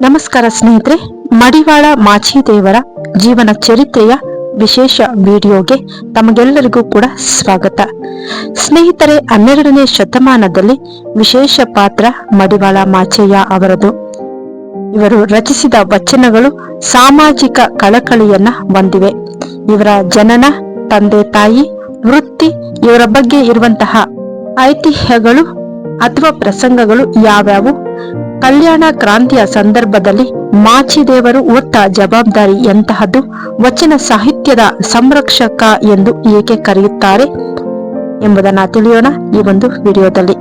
ನಮಸ್ಕಾರ ಸ್ನೇಹಿತರೆ, ಮಡಿವಾಳ ಮಾಚಿದೇವರ ಜೀವನ ಚರಿತ್ರೆಯ ವಿಶೇಷ ವಿಡಿಯೋಗೆ ತಮಗೆಲ್ಲರಿಗೂ ಕೂಡ ಸ್ವಾಗತ. ಸ್ನೇಹಿತರೆ, ಹನ್ನೆರಡನೇ ಶತಮಾನದಲ್ಲಿ ವಿಶೇಷ ಪಾತ್ರ ಮಡಿವಾಳ ಮಾಚಯ್ಯ ಅವರದು. ಇವರು ರಚಿಸಿದ ವಚನಗಳು ಸಾಮಾಜಿಕ ಕಳಕಳಿಯನ್ನ ಹೊಂದಿವೆ. ಇವರ ಜನನ, ತಂದೆ ತಾಯಿ, ವೃತ್ತಿ, ಇವರ ಬಗ್ಗೆ ಇರುವಂತಹ ಐತಿಹ್ಯಗಳು ಅಥವಾ ಪ್ರಸಂಗಗಳು ಯಾವ್ಯಾವು? ಕಲ್ಯಾಣ ಕ್ರಾಂತಿಯ ಸಂದರ್ಭದಲ್ಲಿ ಮಾಚಿದೇವರು ಒತ್ತ ಜವಾಬ್ದಾರಿ ಎಂತಹದ್ದು ವಚನ ಸಾಹಿತ್ಯದ ಸಂರಕ್ಷಕ ಎಂದು ಏಕೆ ಕರೆಯುತ್ತಾರೆ ಎಂಬುದನ್ನ ತಿಳಿಯೋಣ ಈ ಒಂದು ವಿಡಿಯೋದಲ್ಲಿ.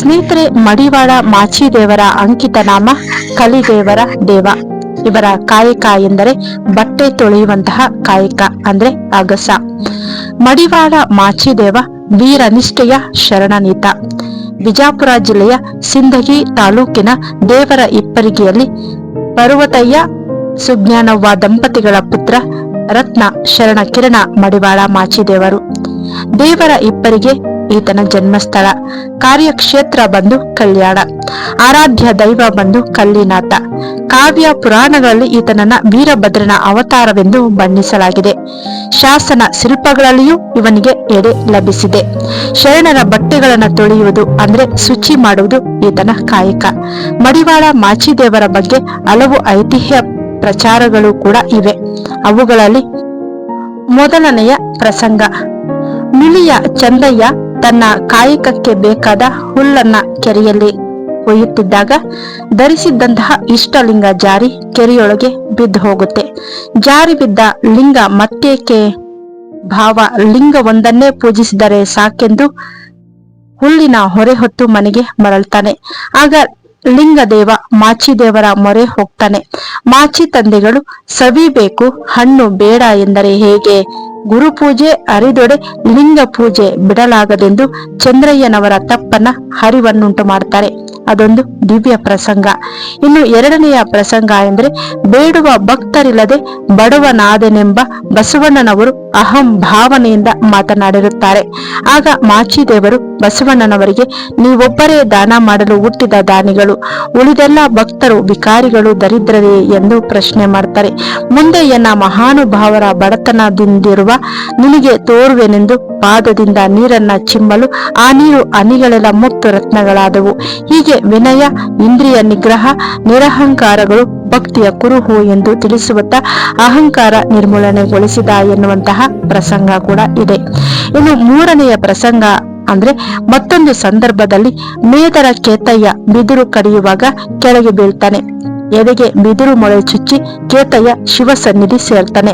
ಸ್ನೇಹಿತರೆ, ಮಡಿವಾಳ ಮಾಚಿದೇವರ ಅಂಕಿತ ನಾಮ ಕಲಿದೇವರ ದೇವ. ಇವರ ಕಾಯಕ ಎಂದರೆ ಬಟ್ಟೆ ತೊಳೆಯುವಂತಹ ಕಾಯಕ ಅಂದ್ರೆ ಅಗಸ. ಮಡಿವಾಳ ಮಾಚಿದೇವ ವೀರನಿಷ್ಠೆಯ ಶರಣನೀತ. ಬಿಜಾಪುರ ಜಿಲ್ಲೆಯ ಸಿಂದಗಿ ತಾಲೂಕಿನ ದೇವರ ಇಪ್ಪರಿಗೆಯಲ್ಲಿ ಪರ್ವತಯ್ಯ ಸುಜ್ಞಾನವ್ವ ದಂಪತಿಗಳ ಪುತ್ರ ರತ್ನ ಶರಣ ಕಿರಣ ಮಡಿವಾಳ ಮಾಚಿದೇವರು. ದೇವರ ಇಪ್ಪರಿಗೆ ಈತನ ಜನ್ಮಸ್ಥಳ. ಕಾರ್ಯಕ್ಷೇತ್ರ ಬಂದು ಕಲ್ಯಾಣ. ಆರಾಧ್ಯ ದೈವ ಬಂದು ಕಲ್ಲಿನಾಥ. ಕಾವ್ಯ ಪುರಾಣಗಳಲ್ಲಿ ಈತನನ್ನ ವೀರಭದ್ರನ ಅವತಾರವೆಂದು ಬಣ್ಣಿಸಲಾಗಿದೆ. ಶಾಸನ ಶಿಲ್ಪಗಳಲ್ಲಿಯೂ ಇವನಿಗೆ ಎಡೆ ಲಭಿಸಿದೆ. ಶರಣರ ಬಟ್ಟೆಗಳನ್ನು ತೊಳೆಯುವುದು ಅಂದ್ರೆ ಶುಚಿ ಮಾಡುವುದು ಈತನ ಕಾಯಕ. ಮಡಿವಾಳ ಮಾಚಿದೇವರ ಬಗ್ಗೆ ಹಲವು ಐತಿಹ್ಯ ಪ್ರಚಾರಗಳು ಕೂಡ ಇವೆ. ಅವುಗಳಲ್ಲಿ ಮೊದಲನೆಯ ಪ್ರಸಂಗ. ಮಿಳಿಯ ಚಂದಯ್ಯ ತನ್ನ ಕಾಯಕಕ್ಕೆ ಬೇಕಾದ ಹುಲ್ಲನ್ನ ಕೆರೆಯಲ್ಲಿ ಒಯ್ಯುತ್ತಿದ್ದಾಗ ಧರಿಸಿದ್ದಂತಹ ಇಷ್ಟಲಿಂಗ ಜಾರಿ ಕೆರೆಯೊಳಗೆ ಬಿದ್ದು ಹೋಗುತ್ತೆ. ಜಾರಿ ಬಿದ್ದ ಲಿಂಗ ಮತ್ತೇಕೆ? ಭಾವ ಲಿಂಗವೊಂದನ್ನೇ ಪೂಜಿಸಿದರೆ ಸಾಕೆಂದು ಹುಲ್ಲಿನ ಹೊರೆ ಹೊತ್ತು ಮನೆಗೆ ಮರಳ್ತಾನೆ ಆಗ ಲಿಂಗದೇವ ಮಾಚಿದೇವರ ಮೊರೆ ಹೋಗ್ತಾನೆ. ಮಾಚಿ ತಂದೆಗಳು ಸವಿಬೇಕು ಹಣ್ಣು ಬೇಡ ಎಂದರೆ ಹೇಗೆ? ಗುರುಪೂಜೆ ಅರಿದೊಡೆ ಲಿಂಗ ಪೂಜೆ ಬಿಡಲಾಗದೆಂದು ಚಂದ್ರಯ್ಯನವರ ತಪ್ಪನ್ನ ಹರಿವನ್ನುಂಟು ಮಾಡ್ತಾರೆ. ಅದೊಂದು ದಿವ್ಯ ಪ್ರಸಂಗ. ಇನ್ನು ಎರಡನೆಯ ಪ್ರಸಂಗ ಎಂದ್ರೆ, ಬೇಡುವ ಭಕ್ತರಿಲ್ಲದೆ ಬಡವನಾದನೆಂಬ ಬಸವಣ್ಣನವರು ಅಹಂ ಭಾವನೆಯಿಂದ ಮಾತನಾಡಿರುತ್ತಾರೆ. ಆಗ ಮಾಚಿದೇವರು ಬಸವಣ್ಣನವರಿಗೆ, ನೀವೊಬ್ಬರೇ ದಾನ ಮಾಡಲು ಹುಟ್ಟಿದ ದಾನಿಗಳು, ಉಳಿದೆಲ್ಲ ಭಕ್ತರು ವಿಕಾರಿಗಳು ದರಿದ್ರರೇ ಎಂದು ಪ್ರಶ್ನೆ ಮಾಡ್ತಾರೆ. ಮುಂದೆ ಎನ್ನ ಮಹಾನುಭಾವರ ಬಡತನದಿಂದಿರುವ ನಿನಗೆ ತೋರುವೆನೆಂದು ಪಾದದಿಂದ ನೀರನ್ನ ಚಿಮ್ಮಲು, ಆ ನೀರು ಅನಿಗಳೆಲ್ಲ ಮುಕ್ತ ರತ್ನಗಳಾದವು ಹೀಗೆ ವಿನಯ, ಇಂದ್ರಿಯ ನಿಗ್ರಹ, ನಿರಹಂಕಾರಗಳು ಭಕ್ತಿಯ ಕುರುಹು ಎಂದು ತಿಳಿಸುವತ್ತ ಅಹಂಕಾರ ನಿರ್ಮೂಲನೆಗೊಳಿಸಿದ ಎನ್ನುವಂತಹ ಪ್ರಸಂಗ ಕೂಡ ಇದೆ. ಇನ್ನು ಮೂರನೆಯ ಪ್ರಸಂಗ ಅಂದ್ರೆ ಮತ್ತೊಂದು ಸಂದರ್ಭದಲ್ಲಿ ಮೇದರ ಕೇತಯ್ಯ ಬಿದಿರು ಕಡಿಯುವಾಗ ಕೆಳಗೆ ಬೀಳ್ತಾನೆ. ಎದೆಗೆ ಬಿದಿರು ಮೊಳೆ ಚುಚ್ಚಿ ಕೇತಯ್ಯ ಶಿವ ಸನ್ನಿಧಿ ಸೇರ್ತಾನೆ.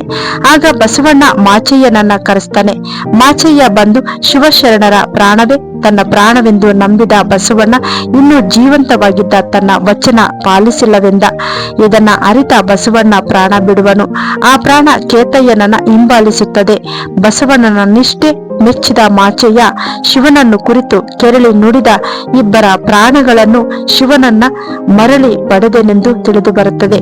ಆಗ ಬಸವಣ್ಣ ಮಾಚಯ್ಯನನ್ನ ಕರೆಸ್ತಾನೆ. ಮಾಚಯ್ಯ ಬಂದು ಶಿವಶರಣರ ಪ್ರಾಣವೇ, ತನ್ನ ಪ್ರಾಣವೆಂದು ನಂಬಿದ ಬಸವಣ್ಣ ಇನ್ನೂ ಜೀವಂತವಾಗಿದ್ದ ತನ್ನ ವಚನ ಪಾಲಿಸಿಲ್ಲವೆಂದ. ಇದನ್ನ ಅರಿತ ಬಸವಣ್ಣ ಪ್ರಾಣ ಬಿಡುವನು. ಆ ಪ್ರಾಣ ಕೇತಯ್ಯನನ್ನ ಹಿಂಬಾಲಿಸುತ್ತದೆ. ಬಸವಣ್ಣನ ನಿಷ್ಠೆ ಮೆಚ್ಚಿದ ಮಾಚಯ್ಯ ಶಿವನನ್ನು ಕುರಿತು ಕೆರಳಿ ನುಡಿದ ಇಬ್ಬರ ಪ್ರಾಣಗಳನ್ನು ಶಿವನನ್ನ ಮರಳಿ ಪಡೆದೆನೆಂದು ತಿಳಿದು ಬರುತ್ತದೆ.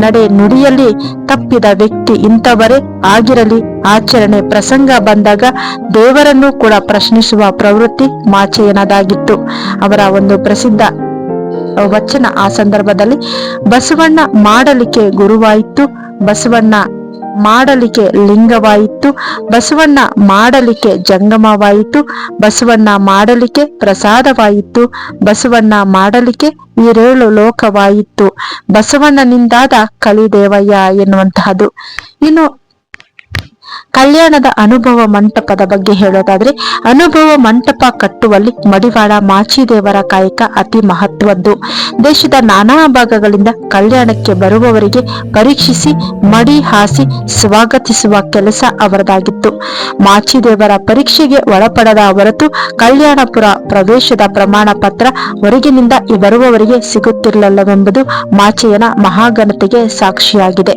ನಡೆ ನುಡಿಯಲ್ಲಿ ತಪ್ಪಿದ ವ್ಯಕ್ತಿ ಇಂಥವರೇ ಆಗಿರಲಿ. ಆಚರಣೆ ಪ್ರಸಂಗ ಬಂದಾಗ ದೇವರನ್ನು ಕೂಡ ಪ್ರಶ್ನಿಸುವ ಪ್ರವೃತ್ತಿ ಮಾಚಯ್ಯನದಾಗಿತ್ತು. ಅವರ ಒಂದು ಪ್ರಸಿದ್ಧ ವಚನ ಆ ಸಂದರ್ಭದಲ್ಲಿ, ಬಸವಣ್ಣ ಮಾಡಲಿಕ್ಕೆ ಗುರುವಾಯಿತು. ಬಸವಣ್ಣ ಮಾಡಲಿಕ್ಕೆ ಲಿಂಗವಾಯಿತು, ಬಸವಣ್ಣ ಮಾಡಲಿಕ್ಕೆ ಜಂಗಮವಾಯಿತು, ಬಸವಣ್ಣ ಮಾಡಲಿಕ್ಕೆ ಪ್ರಸಾದವಾಯಿತು, ಬಸವಣ್ಣ ಮಾಡಲಿಕ್ಕೆ ಈರೇಳು ಲೋಕವಾಯಿತು. ಬಸವಣ್ಣನಿಂದಾದ ಕಲಿದೇವಯ್ಯ ಎನ್ನುವಂತಹದು. ಇನ್ನು ಕಲ್ಯಾಣದ ಅನುಭವ ಮಂಟಪದ ಬಗ್ಗೆ ಹೇಳೋದಾದ್ರೆ, ಅನುಭವ ಮಂಟಪ ಕಟ್ಟುವಲ್ಲಿ ಮಡಿವಾಳ ಮಾಚಿದೇವರ ಕಾಯಕ ಅತಿ ಮಹತ್ವದ್ದು. ದೇಶದ ನಾನಾ ಭಾಗಗಳಿಂದ ಕಲ್ಯಾಣಕ್ಕೆ ಬರುವವರಿಗೆ ಪರೀಕ್ಷಿಸಿ, ಮಡಿ ಹಾಸಿ, ಸ್ವಾಗತಿಸುವ ಕೆಲಸ ಅವರದಾಗಿತ್ತು. ಮಾಚಿದೇವರ ಪರೀಕ್ಷೆಗೆ ಒಳಪಡದ ಹೊರತು ಕಲ್ಯಾಣಪುರ ಪ್ರವೇಶದ ಪ್ರಮಾಣ ಪತ್ರ ಹೊರಗಿನಿಂದ ಬರುವವರಿಗೆ ಸಿಗುತ್ತಿರಲಿಲ್ಲವೆಂಬುದು ಮಾಚಿಯನ ಮಹಾಘನತೆಗೆ ಸಾಕ್ಷಿಯಾಗಿದೆ.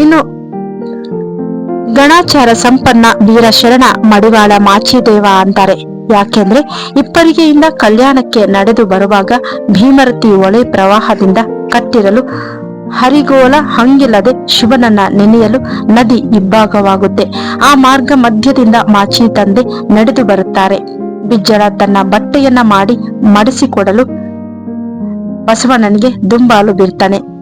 ಇನ್ನು ಗಣಾಚಾರ ಸಂಪನ್ನ ವೀರಶರಣ ಮಡಿವಾಳ ಮಾಚಿದೇವ ಅಂತಾರೆ. ಯಾಕೆಂದ್ರೆ ಇಪ್ಪರಿಗೆಯಿಂದ ಕಲ್ಯಾಣಕ್ಕೆ ನಡೆದು ಬರುವಾಗ ಭೀಮರತಿ ಒಳೆ ಪ್ರವಾಹದಿಂದ ಕಟ್ಟಿರಲು ಹರಿಗೋಲ ಹಂಗಿಲ್ಲದೆ ಶಿವನನ್ನ ನೆನೆಯಲು ನದಿ ಇಬ್ಬಾಗವಾಗುತ್ತೆ ಆ ಮಾರ್ಗ ಮಧ್ಯದಿಂದ ಮಾಚಿ ತಂದೆ ನಡೆದು ಬರುತ್ತಾರೆ. ಬಿಜ್ಜಳ ತನ್ನ ಬಟ್ಟೆಯನ್ನ ಮಾಡಿ ಮಡಿಸಿಕೊಡಲು ಬಸವಣ್ಣನಿಗೆ ದುಂಬಾಲು ಬೀಳ್ತಾನೆ ಬ-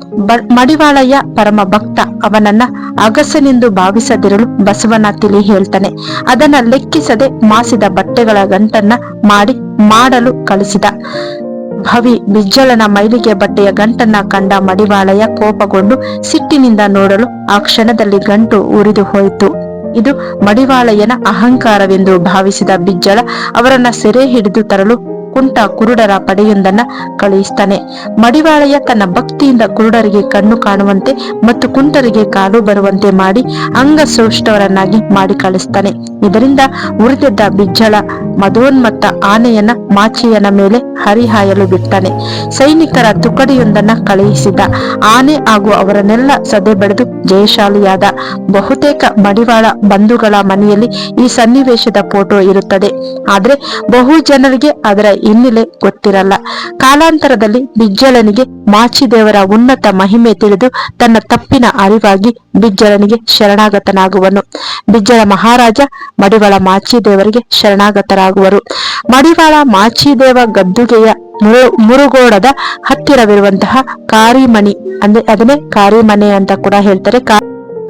ಮಡಿವಾಳಯ್ಯ ಪರಮ ಭಕ್ತ. ಅವನನ್ನ ಅಗಸನೆಂದು ಭಾವಿಸದಿರಲು ಬಸವನ ತಿಳಿ ಹೇಳ್ತಾನೆ. ಅದನ್ನ ಲೆಕ್ಕಿಸದೆ ಮಾಸಿದ ಬಟ್ಟೆಗಳ ಗಂಟನ್ನ ಮಾಡಿ ಮಾಡಲು ಕಳಿಸಿದ. ಭವಿ ಬಿಜ್ಜಳನ ಮೈಲಿಗೆ ಬಟ್ಟೆಯ ಗಂಟನ್ನ ಕಂಡ ಮಡಿವಾಳಯ್ಯ ಕೋಪಗೊಂಡು ಸಿಟ್ಟಿನಿಂದ ನೋಡಲು ಆ ಕ್ಷಣದಲ್ಲಿ ಗಂಟು ಉರಿದು ಹೋಯಿತು. ಇದು ಮಡಿವಾಳಯ್ಯನ ಅಹಂಕಾರವೆಂದು ಭಾವಿಸಿದ ಬಿಜ್ಜಳ ಅವರನ್ನ ಸೆರೆ ಹಿಡಿದು ತರಲು ಕುಂಟ ಕುರುಡರ ಪಡೆಯೊಂದನ್ನ ಕಳುಹಿಸ್ತಾನೆ. ಮಡಿವಾಳಯ್ಯ ತನ್ನ ಭಕ್ತಿಯಿಂದ ಕುರುಡರಿಗೆ ಕಣ್ಣು ಕಾಣುವಂತೆ ಮತ್ತು ಕುಂಟರಿಗೆ ಕಾಲು ಬರುವಂತೆ ಮಾಡಿ ಅಂಗಸೌಷ್ಟವರನ್ನಾಗಿ ಮಾಡಿ ಕಳಿಸ್ತಾನೆ. ಇದರಿಂದ ಉರಿದೆದ್ದ ಬಿಜ್ಜಳ ಮದೋನ್ಮತ್ತ ಆನೆಯನ್ನ ಮಾಚಿಯನ ಮೇಲೆ ಹರಿಹಾಯಲು ಬಿಡ್ತಾನೆ. ಸೈನಿಕರ ತುಕಡಿಯೊಂದನ್ನ ಕಳುಹಿಸಿದ ಆನೆ ಹಾಗೂ ಅವರನ್ನೆಲ್ಲ ಸದೆ ಬಡಿದು ಜಯಶಾಲಿಯಾದ ಬಹುತೇಕ ಮಡಿವಾಳ ಬಂಧುಗಳ ಮನೆಯಲ್ಲಿ ಈ ಸನ್ನಿವೇಶದ ಫೋಟೋ ಇರುತ್ತದೆ. ಆದ್ರೆ ಬಹು ಜನರಿಗೆ ಅದರ ಹಿನ್ನೆಲೆ ಗೊತ್ತಿರಲ್ಲ. ಕಾಲಾಂತರದಲ್ಲಿ ಬಿಜ್ಜಳನಿಗೆ ಮಾಚಿದೇವರ ಉನ್ನತ ಮಹಿಮೆ ತಿಳಿದು ತನ್ನ ತಪ್ಪಿನ ಅರಿವಾಗಿ ಬಿಜ್ಜಳನಿಗೆ ಶರಣಾಗತನಾಗುವನು. ಬಿಜ್ಜಳ ಮಹಾರಾಜ ಮಡಿವಾಳ ಮಾಚಿದೇವರಿಗೆ ಶರಣಾಗತರಾಗುವರು. ಮಡಿವಾಳ ಮಾಚಿದೇವ ಗದ್ದುಗೆಯ ಮುರುಗೋಡದ ಹತ್ತಿರವಿರುವಂತಹ ಕಾರಿಮಣಿ, ಅಂದ್ರೆ ಅದನ್ನೇ ಕಾರಿಮನೆ ಅಂತ ಕೂಡ ಹೇಳ್ತಾರೆ.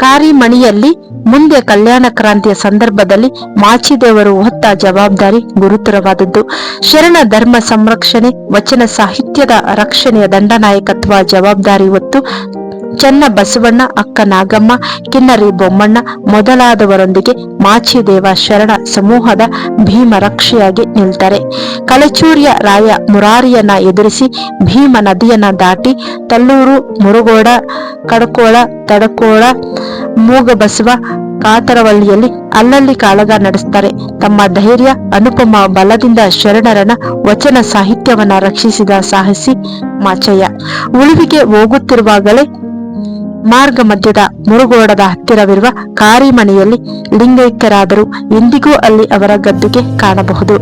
ಕಾ- ಮಣಿಯಲ್ಲಿ ಮುಂದೆ ಕಲ್ಯಾಣ ಕ್ರಾಂತಿಯ ಸಂದರ್ಭದಲ್ಲಿ ಮಾಚಿದೇವರು ಹೊತ್ತ ಜವಾಬ್ದಾರಿ ಗುರುತರವಾದದ್ದು. ಶರಣ ಧರ್ಮ ಸಂರಕ್ಷಣೆ, ವಚನ ಸಾಹಿತ್ಯದ ರಕ್ಷಣೆಯ ದಂಡನಾಯಕತ್ವ, ಜವಾಬ್ದಾರಿ ಹೊತ್ತು ಚನ್ನ ಬಸವಣ್ಣ, ಅಕ್ಕ ನಾಗಮ್ಮ, ಕಿನ್ನರಿ ಬೊಮ್ಮಣ್ಣ ಮೊದಲಾದವರೊಂದಿಗೆ ಮಾಚಿದೇವ ಶರಣ ಸಮೂಹದ ಭೀಮ ರಕ್ಷೆಯಾಗಿ ನಿಲ್ತಾರೆ. ಕಲಚೂರ್ಯ ರಾಯ ಮುರಾರಿಯನ್ನ ಎದುರಿಸಿ ಭೀಮ ನದಿಯನ್ನ ದಾಟಿ ತಲ್ಲೂರು, ಮುರುಗೋಡ, ಕಡಕೋಳ, ತಡಕೋಳ, ಮೂಗಬಸವ ಕಾತರವಳ್ಳಿಯಲ್ಲಿ ಅಲ್ಲಲ್ಲಿ ಕಾಳಗ ನಡೆಸ್ತಾರೆ. ತಮ್ಮ ಧೈರ್ಯ, ಅನುಪಮ ಬಲದಿಂದ ಶರಣರನ ವಚನ ಸಾಹಿತ್ಯವನ್ನ ರಕ್ಷಿಸಿದ ಸಾಹಸಿ ಮಾಚಯ್ಯ. ಉಳಿವಿಗೆ ಹೋಗುತ್ತಿರುವಾಗಲೇ ಮಾರ್ಗ ಮಧ್ಯದ ಮುರುಗೋಡದ ಹತ್ತಿರವಿರುವ ಕಾರಿಮಣಿಯಲ್ಲಿ ಲಿಂಗೈಕ್ಯರಾದರೂ ಇಂದಿಗೂ ಅಲ್ಲಿ ಅವರ ಗದ್ದುಗೆ ಕಾಣಬಹುದು.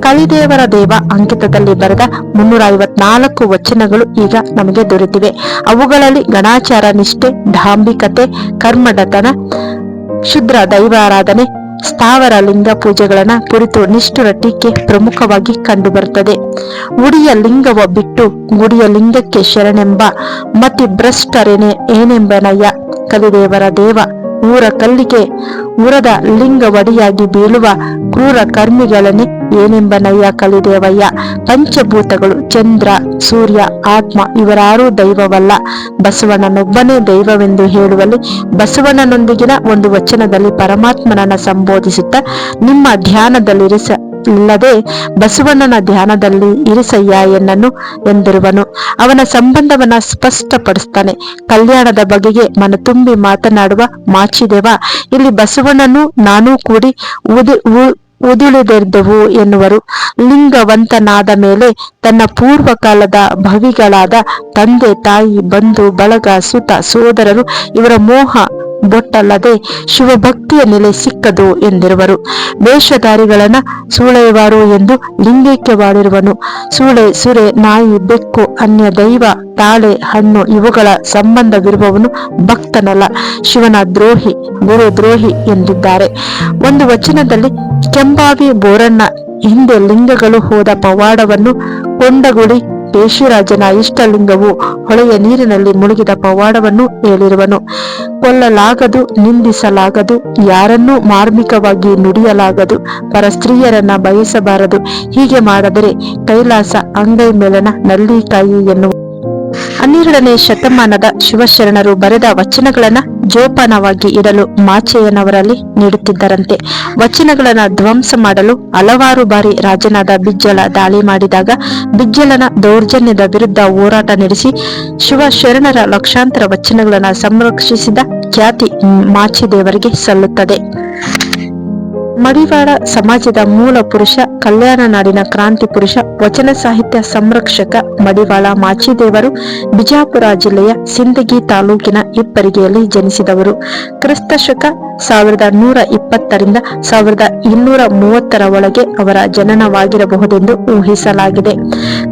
ಕಲಿದೇವರ ದೇವ ಅಂಕಿತದಲ್ಲಿ ಬರೆದ ಮುನ್ನೂರ ಐವತ್ನಾಲ್ಕು ವಚನಗಳು ಈಗ ನಮಗೆ ದೊರೆತಿವೆ. ಅವುಗಳಲ್ಲಿ ಗಣಾಚಾರ ನಿಷ್ಠೆ ಡಾಂಬಿಕತೆ ಕರ್ಮಡತನ, ಕ್ಷುದ್ರ ದೈವಾರಾಧನೆ ಸ್ಥಾವರ ಲಿಂಗ ಪೂಜೆಗಳನ್ನ ಕುರಿತು ನಿಷ್ಠುರ ಟೀಕೆ ಪ್ರಮುಖವಾಗಿ ಕಂಡುಬರುತ್ತದೆ. ಉಡಿಯ ಲಿಂಗವ ಬಿಟ್ಟು ಗುಡಿಯ ಲಿಂಗಕ್ಕೆ ಶರಣೆಂಬ ಮತಿ ಭ್ರಷ್ಟರೇನೆ ಏನೆಂಬನಯ್ಯ ಕಲಿದೇವರ ದೇವ ಊರ ಕಲ್ಲಿಗೆ ಉರದ ಲಿಂಗವಡಿಯಾಗಿ ಬೀಳುವ ಕ್ರೂರ ಕರ್ಮಿಗಳನ್ನೇ ಏನೆಂಬನಯ್ಯ ಕಲಿದೇವಯ್ಯ. ಪಂಚಭೂತಗಳು, ಚಂದ್ರ, ಸೂರ್ಯ, ಆತ್ಮ ಇವರಾರೂ ದೈವವಲ್ಲ. ಬಸವಣ್ಣನೊಬ್ಬನೇ ದೈವವೆಂದು ಹೇಳುವಲ್ಲಿ ಬಸವಣ್ಣನೊಂದಿಗಿನ ಒಂದು ವಚನದಲ್ಲಿ ಪರಮಾತ್ಮನನ್ನ ಸಂಬೋಧಿಸುತ್ತಾ ನಿಮ್ಮ ಧ್ಯಾನದಲ್ಲಿರಿಸ ಇಲ್ಲದೆ ಬಸವಣ್ಣನ ಧ್ಯಾನದಲ್ಲಿ ಇರಿಸಯ್ಯ ಎನ್ನನು ಎಂದಿರುವನು. ಅವನ ಸಂಬಂಧವನ್ನ ಸ್ಪಷ್ಟಪಡಿಸ್ತಾನೆ. ಕಲ್ಯಾಣದ ಬಗೆಗೆ ಮನ ತುಂಬಿ ಮಾತನಾಡುವ ಮಾಚಿದೇವ, ಇಲ್ಲಿ ಬಸವಣ್ಣನು ನಾನೂ ಕೂಡಿ ಉದಿ ಉದುಳಿದೆದ್ದೆವು ಎನ್ನುವರು. ಲಿಂಗವಂತನಾದ ಮೇಲೆ ತನ್ನ ಪೂರ್ವಕಾಲದ ಭವಿಗಳಾದ ತಂದೆ ತಾಯಿ, ಬಂಧು, ಬಳಗ, ಸುತ, ಸೋದರರು ಇವರ ಮೋಹ ಬೊಟ್ಟಲ್ಲದೆ ಶಿವಭಕ್ತಿಯ ನೆಲೆ ಸಿಕ್ಕದು ಎಂದಿರುವರು. ವೇಷಧಾರಿಗಳನ್ನ ಸೂಳೆಯವಾರು ಎಂದು ಲಿಂಗೈಕ್ಯವಾಡಿರುವನು ಸೂಳೆ ಸುರೆ ನಾಯಿ, ಬೆಕ್ಕು, ಅನ್ಯ ದೈವ, ತಾಳೆ, ಹಣ್ಣು ಇವುಗಳ ಸಂಬಂಧವಿರುವವನು ಭಕ್ತನಲ್ಲ. ಶಿವನ ದ್ರೋಹಿ, ಗುರು ದ್ರೋಹಿ ಎಂದಿದ್ದಾರೆ. ಒಂದು ವಚನದಲ್ಲಿ ಕೆಂಬಾವಿ ಬೋರಣ್ಣ ಹಿಂದೆ ಲಿಂಗಗಳು ಹೋದ ಪವಾಡವನ್ನು ಕೊಂಡಗುಳಿ ಪೇಶಿರಾಜನ ಇಷ್ಟಲಿಂಗವು ಹೊಳೆಯ ನೀರಿನಲ್ಲಿ ಮುಳುಗಿದ ಪವಾಡವನ್ನು ಹೇಳಿರುವನು. ಕೊಲ್ಲಲಾಗದು, ನಿಂದಿಸಲಾಗದು, ಯಾರನ್ನೂ ಮಾರ್ಮಿಕವಾಗಿ ನುಡಿಯಲಾಗದು ಪರ ಸ್ತ್ರೀಯರನ್ನ ಬಯಸಬಾರದು. ಹೀಗೆ ಮಾಡಿದರೆ ಕೈಲಾಸ ಅಂಗೈ ಮೇಲನ ನಲ್ಲಿಕಾಯಿ ಎನ್ನುವ ಹನ್ನೆರಡನೇ ಶತಮಾನದ ಶಿವಶರಣರು ಬರೆದ ವಚನಗಳನ್ನ ಜೋಪಾನವಾಗಿ ಇಡಲು ಮಾಚೆಯನವರಲ್ಲಿ ನೀಡುತ್ತಿದ್ದರಂತೆ. ವಚನಗಳನ್ನ ಧ್ವಂಸ ಮಾಡಲು ಹಲವಾರು ಬಾರಿ ರಾಜನಾದ ಬಿಜ್ಜಳ ದಾಳಿ ಮಾಡಿದಾಗ ಬಿಜ್ಜಳನ ದೌರ್ಜನ್ಯದ ವಿರುದ್ಧ ಹೋರಾಟ ನಡೆಸಿ ಶಿವಶರಣರ ಲಕ್ಷಾಂತರ ವಚನಗಳನ್ನ ಸಂರಕ್ಷಿಸಿದ ಖ್ಯಾತಿ ಮಾಚಿದೇವರಿಗೆ ಸಲ್ಲುತ್ತದೆ. ಮಡಿವಾಳ ಸಮಾಜದ ಮೂಲ ಪುರುಷ, ಕಲ್ಯಾಣ ನಾಡಿನ ಕ್ರಾಂತಿ ಪುರುಷ, ವಚನ ಸಾಹಿತ್ಯ ಸಂರಕ್ಷಕ ಮಡಿವಾಳ ಮಾಚಿದೇವರು, ಬಿಜಾಪುರ ಜಿಲ್ಲೆಯ ಸಿಂದಗಿ ತಾಲೂಕಿನ ಇಪ್ಪರಿಗೆಯಲ್ಲಿ ಜನಿಸಿದವರು. ಕ್ರಿಸ್ತ ಶಕ ಸಾವಿರದ ನೂರ ಇಪ್ಪತ್ತರಿಂದ ಸಾವಿರದ ಇನ್ನೂರ ಮೂವತ್ತರ ಒಳಗೆ ಅವರ ಜನನವಾಗಿರಬಹುದೆಂದು ಊಹಿಸಲಾಗಿದೆ.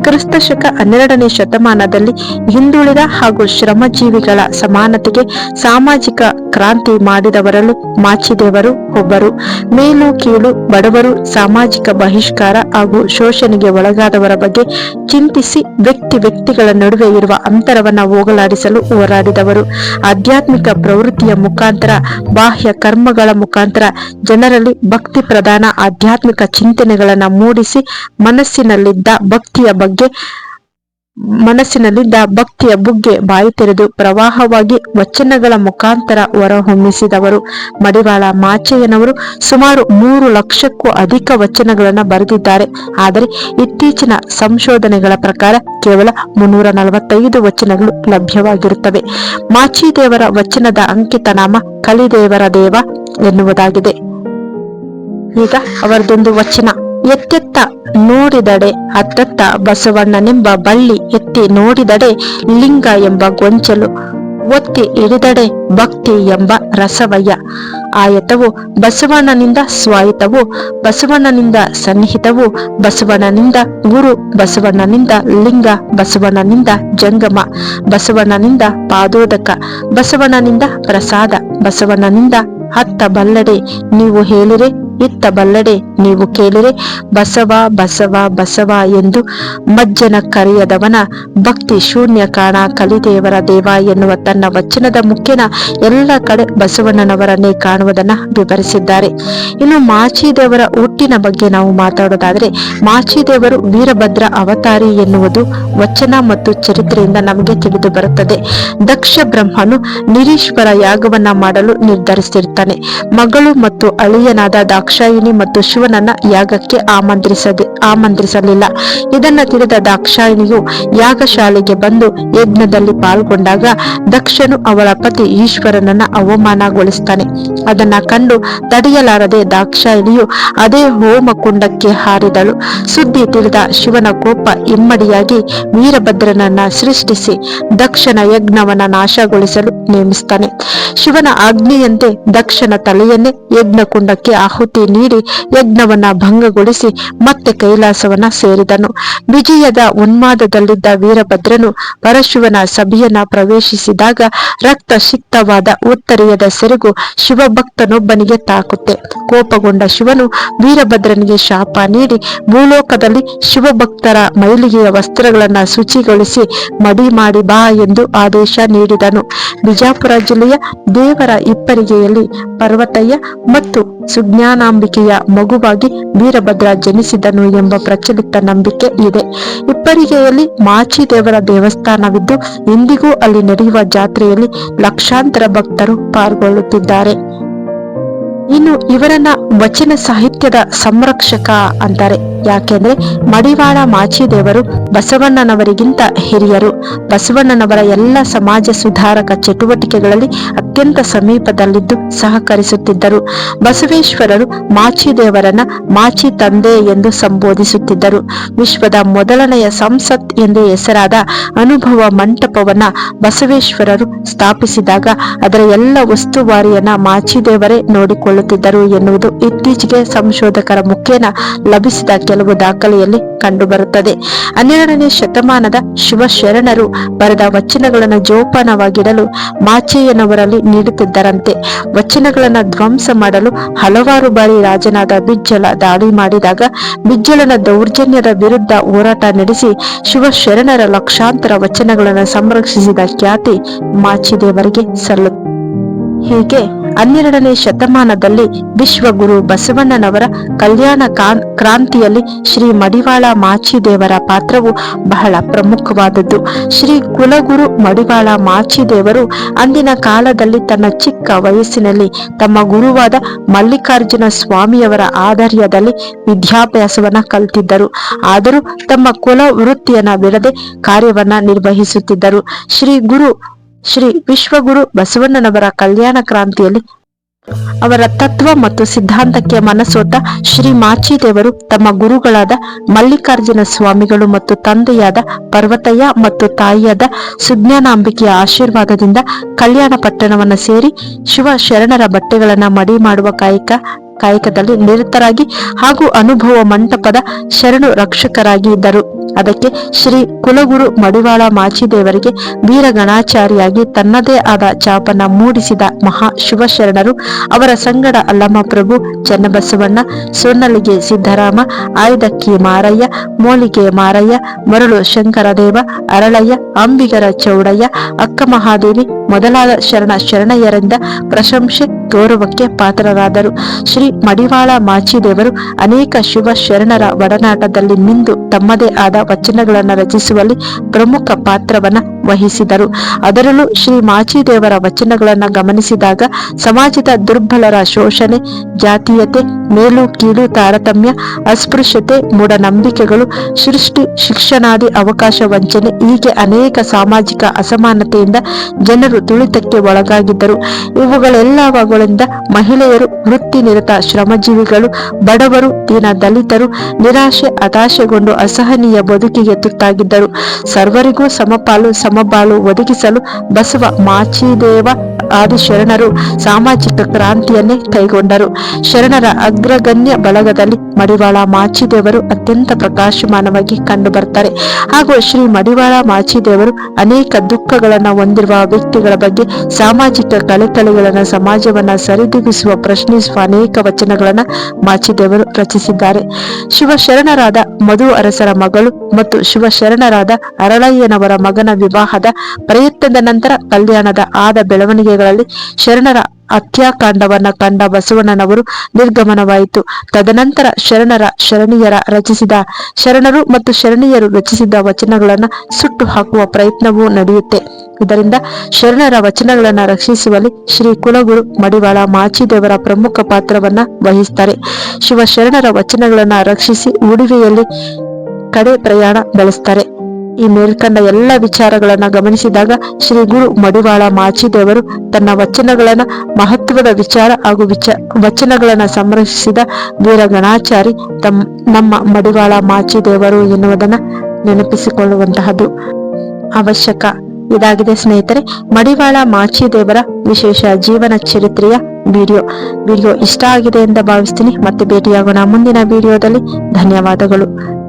ಕ್ರಿಸ್ತ ಶಕ ಹನ್ನೆರಡನೇ ಶತಮಾನದಲ್ಲಿ ಹಿಂದುಳಿದ ಹಾಗೂ ಶ್ರಮಜೀವಿಗಳ ಸಮಾನತೆಗೆ ಸಾಮಾಜಿಕ ಕ್ರಾಂತಿ ಮಾಡಿದವರಲ್ಲೂ ಮಾಚಿದೇವರು ಒಬ್ಬರು. ಮೇ ಮೇಲು ಕೀಳು, ಬಡವರು ಸಾಮಾಜಿಕ ಬಹಿಷ್ಕಾರ ಹಾಗೂ ಶೋಷಣೆಗೆ ಒಳಗಾದವರ ಬಗ್ಗೆ ಚಿಂತಿಸಿ ವ್ಯಕ್ತಿ ವ್ಯಕ್ತಿಗಳ ನಡುವೆ ಇರುವ ಅಂತರವನ್ನ ಹೋಗಲಾಡಿಸಲು ಹೋರಾಡಿದವರು. ಆಧ್ಯಾತ್ಮಿಕ ಪ್ರವೃತ್ತಿಯ ಮುಖಾಂತರ, ಬಾಹ್ಯ ಕರ್ಮಗಳ ಮುಖಾಂತರ ಜನರಲ್ಲಿ ಭಕ್ತಿ ಪ್ರಧಾನ ಆಧ್ಯಾತ್ಮಿಕ ಚಿಂತನೆಗಳನ್ನ ಮೂಡಿಸಿ ಮನಸ್ಸಿನಲ್ಲಿದ್ದ ಭಕ್ತಿಯ ಬಗ್ಗೆ ಮನಸ್ಸಿನಲ್ಲಿದ್ದ ಭಕ್ತಿಯ ಬುಗ್ಗೆ ಬಾಯಿ ತೆರೆದು ಪ್ರವಾಹವಾಗಿ ವಚನಗಳ ಮುಖಾಂತರ ಹೊರಹೊಮ್ಮಿಸಿದವರು. ಮಡಿವಾಳ ಮಾಚಯ್ಯನವರು ಸುಮಾರು ಮೂರು ಲಕ್ಷಕ್ಕೂ ಅಧಿಕ ವಚನಗಳನ್ನು ಬರೆದಿದ್ದಾರೆ. ಆದರೆ ಇತ್ತೀಚಿನ ಸಂಶೋಧನೆಗಳ ಪ್ರಕಾರ ಕೇವಲ ಮುನ್ನೂರ ನಲವತ್ತೈದು ವಚನಗಳು ಲಭ್ಯವಾಗಿರುತ್ತವೆ. ಮಾಚಿದೇವರ ವಚನದ ಅಂಕಿತ ನಾಮ ಕಲಿದೇವರ ದೇವ ಎನ್ನುವುದಾಗಿದೆ. ಈಗ ಅವರದೊಂದು ವಚನ. ಎತ್ತೆತ್ತ ನೋಡಿದಡೆ ಅತ್ತತ್ತ ಬಸವಣ್ಣನೆಂಬ ಬಳ್ಳಿ ಎತ್ತಿ ನೋಡಿದಡೆ ಲಿಂಗ ಎಂಬ ಗೊಂಚಲು, ಒತ್ತಿ ಹಿಡಿದಡೆ ಭಕ್ತಿ ಎಂಬ ರಸವಯ್ಯ. ಆಯತವು ಬಸವಣ್ಣನಿಂದ ಸ್ವಾಯತವು, ಬಸವಣ್ಣನಿಂದ ಸನ್ನಿಹಿತವು, ಬಸವಣ್ಣನಿಂದ ಗುರು, ಬಸವಣ್ಣನಿಂದ ಲಿಂಗ, ಬಸವಣ್ಣನಿಂದ ಜಂಗಮ, ಬಸವಣ್ಣನಿಂದ ಪಾದೋದಕ, ಬಸವಣ್ಣನಿಂದ ಪ್ರಸಾದ, ಬಸವಣ್ಣನಿಂದ ಹತ್ತ ಬಲ್ಲಡೆ. ನೀವು ಹೇಳಿರೆ ಇತ್ತ ಬಲ್ಲಡೆ ನೀವು ಕೇಳಿರೆ, ಬಸವ ಬಸವ ಬಸವ ಎಂದು ಮಜ್ಜನ ಕರೆಯದವನ ಭಕ್ತಿ ಶೂನ್ಯ ಕಾಣ ಕಲಿದೇವರ ದೇವ ಎನ್ನುವ ತನ್ನ ವಚನದ ಮುಖ್ಯನ ಎಲ್ಲ ಕಡೆ ಬಸವಣ್ಣನವರನ್ನೇ ಕಾಣುವುದನ್ನ ವಿವರಿಸಿದ್ದಾರೆ. ಇನ್ನು ಮಾಚಿದೇವರ ಹುಟ್ಟಿನ ಬಗ್ಗೆ ನಾವು ಮಾತಾಡೋದಾದ್ರೆ, ಮಾಚಿದೇವರು ವೀರಭದ್ರ ಅವತಾರಿ ಎನ್ನುವುದು ವಚನ ಮತ್ತು ಚರಿತ್ರೆಯಿಂದ ನಮಗೆ ತಿಳಿದು ಬರುತ್ತದೆ. ದಕ್ಷ ಬ್ರಹ್ಮನು ನಿರೀಶ್ವರ ಯಾಗವನ್ನ ಮಾಡಲು ನಿರ್ಧರಿಸಿರ್ತಾನೆ. ಮಗಳು ಮತ್ತು ಅಳಿಯನಾದ ದಾಕ್ಷಾಯಿನಿ ಮತ್ತು ಶಿವನನ್ನ ಯಾಗಕ್ಕೆ ಆಮಂತ್ರಿಸದೆ ಆಮಂತ್ರಿಸಲಿಲ್ಲ. ಇದನ್ನ ತಿಳಿದ ದಾಕ್ಷಾಯಿಣಿಯು ಯಾಗಶಾಲೆಗೆ ಬಂದು ಯಜ್ಞದಲ್ಲಿ ಪಾಲ್ಗೊಂಡಾಗ ದಕ್ಷನು ಅವಳ ಪತಿ ಈಶ್ವರನನ್ನ ಅವಮಾನಗೊಳಿಸ್ತಾನೆ. ಅದನ್ನ ಕಂಡು ತಡೆಯಲಾರದೆ ದಾಕ್ಷಾಯಿಣಿಯು ಅದೇ ಹೋಮ ಕುಂಡಕ್ಕೆ ಹಾರಿದಳು. ಸುದ್ದಿ ತಿಳಿದ ಶಿವನ ಕೋಪ ಇಮ್ಮಡಿಯಾಗಿ ವೀರಭದ್ರನನ್ನ ಸೃಷ್ಟಿಸಿ ದಕ್ಷನ ಯಜ್ಞವನ್ನ ನಾಶಗೊಳಿಸಲು ನೇಮಿಸ್ತಾನೆ. ಶಿವನ ಆಜ್ಞೆಯಂತೆ ದಕ್ಷನ ತಲೆಯನ್ನೇ ಯಜ್ಞಕುಂಡಕ್ಕೆ ಆಹುತಿ ನೀಡಿ ಯಜ್ಞವನ್ನ ಭಂಗಗೊಳಿಸಿ ಮತ್ತೆ ಕೈಲಾಸವನ್ನ ಸೇರಿದನು. ವಿಜಯದ ಉನ್ಮಾದದಲ್ಲಿದ್ದ ವೀರಭದ್ರನು ಪರಶಿವನ ಸಭೆಯನ್ನ ಪ್ರವೇಶಿಸಿದಾಗ ರಕ್ತ ಸಿಕ್ತವಾದ ಉತ್ತರೀಯದ ಸೆರಗು ಶಿವಭಕ್ತನೊಬ್ಬನಿಗೆ ತಾಕುತ್ತೆ. ಕೋಪಗೊಂಡ ಶಿವನು ವೀರಭದ್ರನಿಗೆ ಶಾಪ ನೀಡಿ ಭೂಲೋಕದಲ್ಲಿ ಶಿವಭಕ್ತರ ಮೈಲಿಗೆಯ ವಸ್ತ್ರಗಳನ್ನ ಶುಚಿಗೊಳಿಸಿ ಮಡಿ ಮಾಡಿ ಬಾ ಎಂದು ಆದೇಶ ನೀಡಿದನು. ಬಿಜಾಪುರ ಜಿಲ್ಲೆಯ ದೇವರ ಇಪ್ಪರಿಗೆಯಲ್ಲಿ ಪರ್ವತಯ್ಯ ಮತ್ತು ಸುಜ್ಞಾನಾಂಬಿಕೆಯ ಮಗುವಾಗಿ ವೀರಭದ್ರ ಜನಿಸಿದನು ಎಂಬ ಪ್ರಚಲಿತ ನಂಬಿಕೆ ಇದೆ. ಇಪ್ಪರಿಗೆಯಲ್ಲಿ ಮಾಚಿ ದೇವರ ದೇವಸ್ಥಾನವಿದ್ದು, ಇಂದಿಗೂ ಅಲ್ಲಿ ನಡೆಯುವ ಜಾತ್ರೆಯಲ್ಲಿ ಲಕ್ಷಾಂತರ ಭಕ್ತರು ಪಾಲ್ಗೊಳ್ಳುತ್ತಿದ್ದಾರೆ. ಇನ್ನು ಇವರನ್ನ ವಚನ ಸಾಹಿತ್ಯದ ಸಂರಕ್ಷಕ ಅಂತಾರೆ. ಯಾಕೆಂದ್ರೆ ಮಡಿವಾಳ ಮಾಚಿದೇವರು ಬಸವಣ್ಣನವರಿಗಿಂತ ಹಿರಿಯರು. ಬಸವಣ್ಣನವರ ಎಲ್ಲ ಸಮಾಜ ಸುಧಾರಕ ಚಟುವಟಿಕೆಗಳಲ್ಲಿ ಅತ್ಯಂತ ಸಮೀಪದಲ್ಲಿದ್ದು ಸಹಕರಿಸುತ್ತಿದ್ದರು. ಬಸವೇಶ್ವರರು ಮಾಚಿದೇವರನ್ನ ಮಾಚಿ ತಂದೆ ಎಂದು ಸಂಬೋಧಿಸುತ್ತಿದ್ದರು. ವಿಶ್ವದ ಮೊದಲನೆಯ ಸಂಸತ್ ಎಂದು ಹೆಸರಾದ ಅನುಭವ ಮಂಟಪವನ್ನ ಬಸವೇಶ್ವರರು ಸ್ಥಾಪಿಸಿದಾಗ ಅದರ ಎಲ್ಲ ಉಸ್ತುವಾರಿಯನ್ನ ಮಾಚಿದೇವರೇ ನೋಡಿಕೊಳ್ಳುತ್ತಿದ್ದರು ಎನ್ನುವುದು ಇತ್ತೀಚೆಗೆ ಸಂಶೋಧಕರ ಮುಖೇನ ಲಭಿಸಿದ ಕೆಲವು ದಾಖಲೆಯಲ್ಲಿ ಕಂಡುಬರುತ್ತದೆ. ಹನ್ನೆರಡನೇ ಶತಮಾನದ ಶಿವಶರಣರು ಬರೆದ ವಚನಗಳನ್ನು ಜೋಪಾನವಾಗಿಡಲು ಮಾಚೆಯನವರಲ್ಲಿ ನೀಡುತ್ತಿದ್ದರಂತೆ. ವಚನಗಳನ್ನು ಧ್ವಂಸ ಮಾಡಲು ಹಲವಾರು ಬಾರಿ ರಾಜನಾದ ಬಿಜ್ಜಲ ದಾಳಿ ಮಾಡಿದಾಗ ಬಿಜ್ಜಲನ ದೌರ್ಜನ್ಯದ ವಿರುದ್ಧ ಹೋರಾಟ ನಡೆಸಿ ಶಿವಶರಣರ ಲಕ್ಷಾಂತರ ವಚನಗಳನ್ನು ಸಂರಕ್ಷಿಸಿದ ಖ್ಯಾತಿ ಮಾಚಿದೇವರಿಗೆ ಸಲ್ಲುತ್ತದೆ. ಹೀಗೆ ಹನ್ನೆರಡನೇ ಶತಮಾನದಲ್ಲಿ ವಿಶ್ವಗುರು ಬಸವಣ್ಣನವರ ಕಲ್ಯಾಣ ಕ್ರಾಂತಿಯಲ್ಲಿ ಶ್ರೀ ಮಡಿವಾಳ ಮಾಚಿದೇವರ ಪಾತ್ರವು ಬಹಳ ಪ್ರಮುಖವಾದದ್ದು. ಶ್ರೀ ಕುಲಗುರು ಮಡಿವಾಳ ಮಾಚಿದೇವರು ಅಂದಿನ ಕಾಲದಲ್ಲಿ ತನ್ನ ಚಿಕ್ಕ ವಯಸ್ಸಿನಲ್ಲಿ ತಮ್ಮ ಗುರುವಾದ ಮಲ್ಲಿಕಾರ್ಜುನ ಸ್ವಾಮಿಯವರ ಆಧರ್ಯದಲ್ಲಿ ವಿದ್ಯಾಭ್ಯಾಸವನ್ನ ಕಲಿತಿದ್ದರು. ಆದರೂ ತಮ್ಮ ಕುಲ ವೃತ್ತಿಯನ್ನ ಬಿಡದೆ ಕಾರ್ಯವನ್ನ ನಿರ್ವಹಿಸುತ್ತಿದ್ದರು. ಶ್ರೀ ಗುರು ಶ್ರೀ ವಿಶ್ವಗುರು ಬಸವಣ್ಣನವರ ಕಲ್ಯಾಣ ಕ್ರಾಂತಿಯಲ್ಲಿ ಅವರ ತತ್ವ ಮತ್ತು ಸಿದ್ಧಾಂತಕ್ಕೆ ಮನಸೋತ ಶ್ರೀ ಮಾಚಿದೇವರು ತಮ್ಮ ಗುರುಗಳಾದ ಮಲ್ಲಿಕಾರ್ಜುನ ಸ್ವಾಮಿಗಳು ಮತ್ತು ತಂದೆಯಾದ ಪರ್ವತಯ್ಯ ಮತ್ತು ತಾಯಿಯಾದ ಸುಜ್ಞಾನಾಂಬಿಕೆಯ ಆಶೀರ್ವಾದದಿಂದ ಕಲ್ಯಾಣ ಪಟ್ಟಣವನ್ನು ಸೇರಿ ಶಿವ ಶರಣರ ಬಟ್ಟೆಗಳನ್ನ ಮಡಿ ಮಾಡುವ ಕಾಯಕ, ಕಾಯಕದಲ್ಲಿ ನಿರತರಾಗಿ ಹಾಗೂ ಅನುಭವ ಮಂಟಪದ ಶರಣು ರಕ್ಷಕರಾಗಿ ಇದ್ದರು ಅದಕ್ಕೆ ಶ್ರೀ ಕುಲಗುರು ಮಡಿವಾಳ ಮಾಚಿದೇವರಿಗೆ ವೀರಗಣಾಚಾರಿಯಾಗಿ ತನ್ನದೇ ಆದ ಚಾಪನ್ನ ಮೂಡಿಸಿದ ಮಹಾ ಶಿವಶರಣರು, ಅವರ ಸಂಗಡ ಅಲ್ಲಮ್ಮ ಪ್ರಭು ಚನ್ನಬಸವಣ್ಣ, ಸೊನ್ನಲಿಗೆ ಸಿದ್ದರಾಮ ಆಯ್ದಕ್ಕಿ ಮಾರಯ್ಯ, ಮೋಲಿಗೆ ಮಾರಯ್ಯ, ಮರಳು ಶಂಕರದೇವ, ಅರಳಯ್ಯ, ಅಂಬಿಗರ ಚೌಡಯ್ಯ, ಅಕ್ಕ ಮಹಾದೇವಿ ಮೊದಲಾದ ಶರಣ ಶರಣಯ್ಯರಿಂದ ಪ್ರಶಂಸೆ ಗೌರವಕ್ಕೆ ಪಾತ್ರರಾದರು. ಶ್ರೀ ಮಡಿವಾಳ ಮಾಚಿದೇವರು ಅನೇಕ ಶಿವ ಶರಣರ ಒಡನಾಟದಲ್ಲಿ ನಿಂದು ತಮ್ಮದೇ ಆದ ವಚನಗಳನ್ನು ರಚಿಸುವಲ್ಲಿ ಪ್ರಮುಖ ಪಾತ್ರವನ್ನ ವಹಿಸಿದರು. ಅದರಲ್ಲೂ ಶ್ರೀ ಮಾಚಿದೇವರ ವಚನಗಳನ್ನು ಗಮನಿಸಿದಾಗ ಸಮಾಜದ ದುರ್ಬಲರ ಶೋಷಣೆ, ಜಾತೀಯತೆ, ಮೇಲು ಕೀಳು ತಾರತಮ್ಯ, ಅಸ್ಪೃಶ್ಯತೆ, ಮೂಢನಂಬಿಕೆಗಳು, ಸೃಷ್ಟಿ, ಶಿಕ್ಷಣಾದಿ ಅವಕಾಶ ವಂಚನೆ ಹೀಗೆ ಅನೇಕ ಸಾಮಾಜಿಕ ಅಸಮಾನತೆಯಿಂದ ಜನರು ತುಳಿತಕ್ಕೆ ಒಳಗಾಗಿದ್ದರು. ಇವುಗಳೆಲ್ಲವುಗಳಿಂದ ಮಹಿಳೆಯರು ವೃತ್ತಿ ನಿರತ ಶ್ರಮಜೀವಿಗಳು, ಬಡವರು, ದೀನ ದಲಿತರು, ನಿರಾಶೆ, ಹತಾಶೆಗೊಂಡು ಅಸಹನೀಯ ಬದುಕಿಗೆ ತುತ್ತಾಗಿದ್ದರು ಸರ್ವರಿಗೂ ಸಮಪಾಲು, ಸಮಬಾಳು ಒದಗಿಸಲು ಬಸವ ಮಾಚಿದೇವ ಆದಿ ಶರಣರು ಸಾಮಾಜಿಕ ಕ್ರಾಂತಿಯನ್ನೇ ಕೈಗೊಂಡರು. ಶರಣರ ಅಗ್ರಗಣ್ಯ ಬಳಗದಲ್ಲಿ ಮಡಿವಾಳ ಮಾಚಿದೇವರು ಅತ್ಯಂತ ಪ್ರಕಾಶಮಾನವಾಗಿ ಕಂಡು ಬರ್ತಾರೆ ಹಾಗೂ ಶ್ರೀ ಮಡಿವಾಳ ಮಾಚಿದೇವರು ಅನೇಕ ದುಃಖಗಳನ್ನ ಹೊಂದಿರುವ ವ್ಯಕ್ತಿಗಳ ಬಗ್ಗೆ ಸಾಮಾಜಿಕ ಕಳೆಕಳೆಗಳನ್ನ ಸಮಾಜವನ್ನ ಸರಿದೂಗಿಸುವ ಪ್ರಶ್ನಿಸುವ ಅನೇಕ ವಚನಗಳನ್ನ ಮಾಚಿದೇವರು ರಚಿಸಿದ್ದಾರೆ. ಶಿವಶರಣರಾದ ಮಧು ಅರಸರ ಮಗಳು ಮತ್ತು ಶಿವಶರಣರಾದ ಅರಳಯ್ಯನವರ ಮಗನ ವಿವಾಹದ ಪ್ರಯತ್ನದ ನಂತರ ಕಲ್ಯಾಣದ ಆದ ಬೆಳವಣಿಗೆಗಳಲ್ಲಿ ಶರಣರ ಹತ್ಯಾಕಾಂಡವನ್ನ ಕಂಡ ಬಸವಣ್ಣನವರು ನಿರ್ಗಮನವಾಯಿತು. ತದನಂತರ ಶರಣರ ಶರಣೀಯರ ರಚಿಸಿದ ಶರಣರು ಮತ್ತು ಶರಣೀಯರು ರಚಿಸಿದ ವಚನಗಳನ್ನು ಸುಟ್ಟು ಹಾಕುವ ಪ್ರಯತ್ನವೂ ನಡೆಯುತ್ತೆ. ಇದರಿಂದ ಶರಣರ ವಚನಗಳನ್ನು ರಕ್ಷಿಸುವಲ್ಲಿ ಶ್ರೀ ಕುಲಗುರು ಮಡಿವಾಳ ಮಾಚಿದೇವರ ಪ್ರಮುಖ ಪಾತ್ರವನ್ನ ವಹಿಸ್ತಾರೆ. ಶಿವಶರಣರ ವಚನಗಳನ್ನು ರಕ್ಷಿಸಿ ಉಡುಗೆಯಲ್ಲಿ ಕಡೆ ಪ್ರಯಾಣ ಬೆಳೆಸ್ತಾರೆ. ಈ ಮೇಲ್ಕಂಡ ಎಲ್ಲ ವಿಚಾರಗಳನ್ನ ಗಮನಿಸಿದಾಗ ಶ್ರೀ ಗುರು ಮಡಿವಾಳ ಮಾಚಿದೇವರು ತನ್ನ ವಚನಗಳನ್ನ ಮಹತ್ವದ ವಿಚಾರ ಹಾಗೂ ವಿಚ, ವಚನಗಳನ್ನ ಸಂರಕ್ಷಿಸಿದ ವೀರಗಣಾಚಾರಿ ತಮ್ಮ ನಮ್ಮ ಮಡಿವಾಳ ಮಾಚಿದೇವರು ಎನ್ನುವುದನ್ನ ನೆನಪಿಸಿಕೊಳ್ಳುವಂತಹದ್ದು ಅವಶ್ಯಕ. ಇದಾಗಿದೆ ಸ್ನೇಹಿತರೆ, ಮಡಿವಾಳ ಮಾಚಿದೇವರ ವಿಶೇಷ ಜೀವನ ಚರಿತ್ರೆಯ ವಿಡಿಯೋ. ವಿಡಿಯೋ ಇಷ್ಟ ಆಗಿದೆ ಎಂದು ಭಾವಿಸ್ತೀನಿ. ಮತ್ತೆ ಭೇಟಿಯಾಗೋಣ ಮುಂದಿನ ವಿಡಿಯೋದಲ್ಲಿ. ಧನ್ಯವಾದಗಳು.